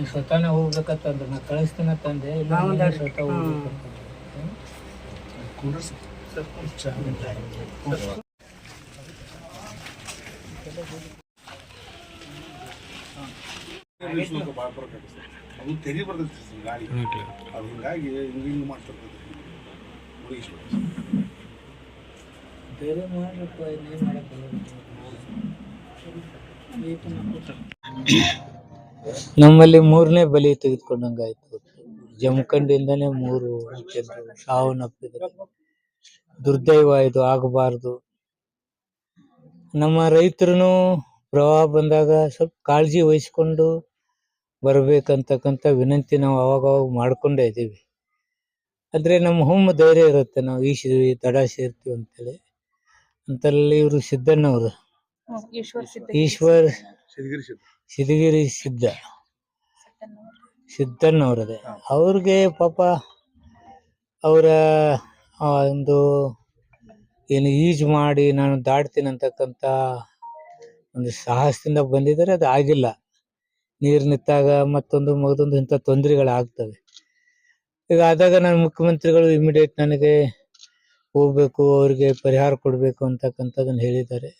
ನೀ ಸ್ವತಃನೇ ಹೋಗ್ಬೇಕಂತಂದ್ರೆ ನಾ ಕಳಿಸ್ತೀನಿ ತಂದೆ ಇಲ್ಲ ನೀನೇ ಸ್ವತಃ ಹೋಗ್ಬೇಕಂತಂದ್ರೆ. ಹ್ಮ್? ಅದು ತೆರಿ ಬರ್ತೈತಿ ಸರ್ ಗಾಳಿ ಅದು. ಹಿಂಗಾಗಿ ಹಿಂಗೆ ಹಿಂಗೆ ಮಾಡ್ತಿರ್ತೈತಿ ಬೇರೆ ಮಾಡ್ರಪ್ಪ ಇನ್ನೇನ್ ಮಾಡಕ್ಕಲ್ಲ ನಮ್ಮಲ್ಲಿ ಮೂರನೇ ಬಲಿ ತೆಗೆದುಕೊಂಡಂಗಾಯ್ತು. ಜಮಖಂಡಿಂದನೇ ಮೂರು ಜನರು ಸಾವನ್ನಪ್ಪಿದ್ರು ದುರ್ದೈವ ಇದು ಆಗಬಾರ್ದು. ನಮ್ಮ ರೈತರು ಪ್ರವಾಹ ಬಂದಾಗ ಸ್ವಲ್ಪ ಕಾಳಜಿ ವಹಿಸ್ಕೊಂಡು ಬರಬೇಕಂತಕ್ಕಂಥ ವಿನಂತಿ ನಾವು ಅವಾಗ ಅವಾಗ ಮಾಡ್ಕೊಂಡೇ ಇದ್ದೀವಿ. ಆದ್ರೆ ನಮ್ಮ ಹೊಮ್ಮ ಧೈರ್ಯ ಇರುತ್ತೆ. ನಾವು ಈಸಿದ್ವಿ ತಡ ಸೇರ್ತೀವಿ ಅಂತೇಳಿ. ಅಂತಲ್ಲಿ ಇವರು ಸಿದ್ದಣ್ಣವರು. ಈಶ್ವರ್ ಸಿದ್ಗಿರಿ ಸಿದ್ಧ. ಸಿದ್ಧಗಿರಿ ಸಿದ್ಧ. ಸಿದ್ದಣ್ಣವ್ರದೇ. ಅವ್ರಿಗೆ ಪಾಪ ಅವರ ಒಂದು ಏನು ಈಜು ಮಾಡಿ ನಾನು ದಾಟ್ತೀನಿ ಅಂತಕ್ಕಂಥ ಒಂದು ಸಾಹಸದಿಂದ ಬಂದಿದ್ದಾರೆ. ಅದು ಆಗಿಲ್ಲ. ನೀರು ನಿಂತಾಗ ಮತ್ತೊಂದು ಮಗದೊಂದು ಇಂಥ ತೊಂದರೆಗಳಾಗ್ತವೆ. ಈಗ ಆದಾಗ ನಾನು ಮುಖ್ಯಮಂತ್ರಿಗಳು ಇಮಿಡಿಯೇಟ್ ನನಗೆ ಹೋಗ್ಬೇಕು ಅವ್ರಿಗೆ ಪರಿಹಾರ ಕೊಡಬೇಕು ಅಂತಕ್ಕಂಥದ್ದನ್ನು ಹೇಳಿದ್ದಾರೆ.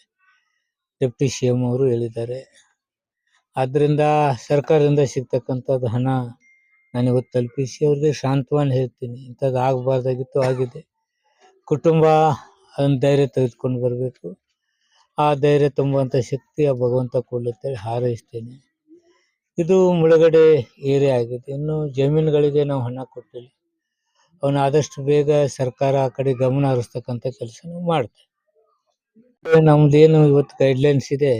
ಡೆಪ್ಟಿ ಸಿ ಎಂ ಅವರು ಹೇಳಿದ್ದಾರೆ. ಆದ್ದರಿಂದ ಸರ್ಕಾರದಿಂದ ಸಿಗ್ತಕ್ಕಂಥದ್ದು ಹಣ ನನಗೆ ತಲುಪಿಸಿ, ಅವ್ರಿಗೆ ಸಾಂತ್ವನ ಹೇಳ್ತೀನಿ. ಇಂಥದ್ದು ಆಗಬಾರ್ದಾಗಿತ್ತು, ಆಗಿದೆ. ಕುಟುಂಬ ಅದನ್ನು ಧೈರ್ಯ ತೆಗೆದುಕೊಂಡು ಬರಬೇಕು. ಆ ಧೈರ್ಯ ತುಂಬುವಂಥ ಶಕ್ತಿ ಆ ಭಗವಂತ ಕೊಡುತ್ತೆ ಹಾರೈಸ್ತೇನೆ. ಇದು ಮುಳುಗಡೆ ಏರಿಯಾ ಆಗಿದೆ. ಇನ್ನು ಜಮೀನುಗಳಿಗೆ ನಾವು ಹಣ ಕೊಟ್ಟಿಲ್ಲ. ಅವನು ಆದಷ್ಟು ಬೇಗ ಸರ್ಕಾರ ಆ ಕಡೆ ಗಮನ ಹರಿಸ್ತಕ್ಕಂಥ ಕೆಲಸ ನಾವು ಮಾಡ್ತೇವೆ. ನಮ್ದೇನು ಇವತ್ತು ಗೈಡ್ಲೈನ್ಸ್ ಇದೆ.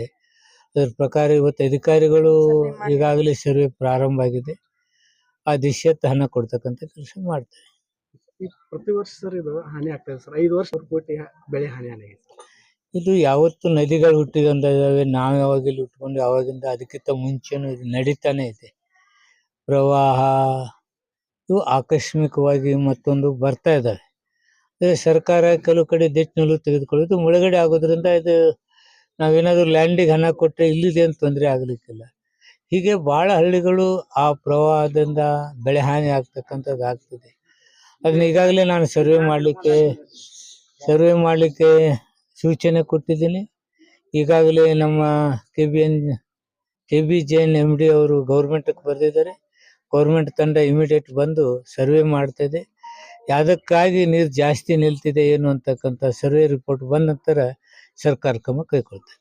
ಅದರ ಪ್ರಕಾರ ಇವತ್ತು ಅಧಿಕಾರಿಗಳು ಈಗಾಗಲೇ ಸರ್ವೆ ಪ್ರಾರಂಭ ಆಗಿದೆ. ಆ ದಿಶೆ ಹಣ ಕೊಡ್ತಕ್ಕಂಥ ಕೆಲಸ ಮಾಡ್ತೇವೆ. ಪ್ರತಿ ವರ್ಷ ಸರ್ ಇದು ಹಾನಿ ಆಗ್ತದೆ ಸರ್. ಐದು ವರ್ಷ ಕೋಟಿ ಬೆಳೆ ಹಾನಿ ಆಗಿದೆ. ಇದು ಯಾವತ್ತು ನದಿಗಳು ಹುಟ್ಟಿದಂದಾವೆ ನಾವು ಯಾವಾಗ ಇಲ್ಲಿ ಹುಟ್ಕೊಂಡು ಯಾವಾಗಿಂದ ಅದಕ್ಕಿಂತ ಮುಂಚೆನೂ ಇದು ನಡೀತಾನೆ ಇದೆ. ಪ್ರವಾಹ ಇವು ಆಕಸ್ಮಿಕವಾಗಿ ಮತ್ತೊಂದು ಬರ್ತಾ ಇದ್ದಾವೆ. ಸರ್ಕಾರ ಕೆಲವು ಕಡೆ ದಿಟ್ಟ ನಿಲುವು ತೆಗೆದುಕೊಳ್ಳೋದು ಮುಳುಗಡೆ ಆಗೋದ್ರಿಂದ ಇದು ನಾವೇನಾದರೂ ಲ್ಯಾಂಡಿಗೆ ಹಣ ಕೊಟ್ಟರೆ ಇಲ್ಲಿದೇನು ತೊಂದರೆ ಆಗಲಿಕ್ಕಿಲ್ಲ. ಹೀಗೆ ಭಾಳ ಹಳ್ಳಿಗಳು ಆ ಪ್ರವಾಹದಿಂದ ಬೆಳೆ ಹಾನಿ ಆಗ್ತಕ್ಕಂಥದ್ದು ಆಗ್ತದೆ. ಅದನ್ನ ಈಗಾಗಲೇ ನಾನು ಸರ್ವೆ ಮಾಡಲಿಕ್ಕೆ ಸರ್ವೆ ಮಾಡಲಿಕ್ಕೆ ಸೂಚನೆ ಕೊಟ್ಟಿದ್ದೀನಿ. ಈಗಾಗಲೇ ನಮ್ಮ K B N K B N M D ಅವರು ಗೌರ್ಮೆಂಟ್ಗೆ ಬರೆದಿದ್ದಾರೆ. ಗೌರ್ಮೆಂಟ್ ತಂಡ ಇಮಿಡಿಯೇಟ್ ಬಂದು ಸರ್ವೆ ಮಾಡ್ತಾ ಇದೆ. ಯಾವುದಕ್ಕಾಗಿ ನೀರು ಜಾಸ್ತಿ ನಿಲ್ತಿದೆ ಏನು ಅಂತಕ್ಕಂಥ ಸರ್ವೆ ರಿಪೋರ್ಟ್ ಬಂದ ನಂತರ ಸರ್ಕಾರ ಕ್ರಮ ಕೈಗೊಳ್ತದೆ.